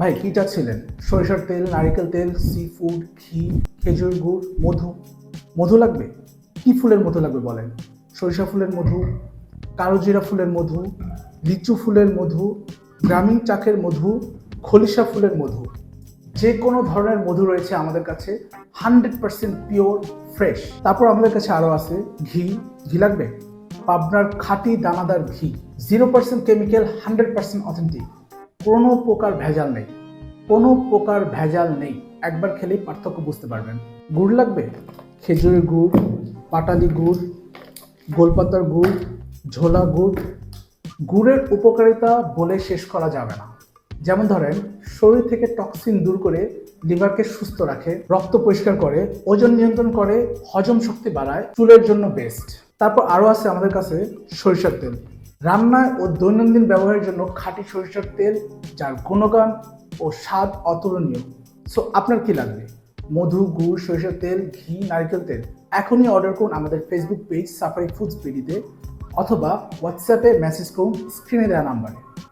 ভাই, কি চাচ্ছিলেন? সরিষার তেল, নারিকেল তেল সি ফুড ঘি, খেজুর গুড়, মধু? মধু লাগবে? কি ফুলের মধু লাগবে বলেন? সরিষা ফুলের মধু কালোজিরা ফুলের মধু, লিচু ফুলের মধু, গ্রামীণ চাকের মধু, খলিশা ফুলের মধু। যে কোনো ধরনের মধু রয়েছে আমাদের কাছে হান্ড্রেড পার্সেন্ট পিওর ফ্রেশ তারপর আমাদের কাছে আরও আছে, ঘি। ঘি লাগবে? পাবনার খাঁটি দানাদার ঘি। Zero percent chemical hundred percent authentic কোনো প্রকার ভেজাল নেই। কোনো প্রকার ভেজাল নেই। একবার খেলেই পার্থক্য বুঝতে পারবেন। গুড় লাগবে? খেজুরের গুড়, পাটালি গুড়, গোলপাতার গুড়, ঝোলা গুড়। গুড়ের উপকারিতা বলে শেষ করা যাবে না। যেমন ধরেন, শরীর থেকে টক্সিন দূর করে লিভারকে সুস্থ রাখে, রক্ত পরিষ্কার করে, ওজন নিয়ন্ত্রণ করে, হজম শক্তি বাড়ায়, চুলের জন্য বেস্ট তারপর আরও আছে আমাদের কাছে সরিষার তেল। রান্নায় ও দৈনন্দিন ব্যবহারের জন্য খাঁটি সরিষার তেল, যার গুণগান ও স্বাদ অতুলনীয়। সো আপনার কি লাগবে? মধু, গুড়, সরিষার তেল, ঘি, নারকেল তেল এখনই অর্ডার করুন আমাদের ফেসবুক পেজ সাফারি ফুডস পিডিতে অথবা হোয়াটসঅ্যাপে মেসেজ করুন স্ক্রিনে দেওয়া নাম্বারে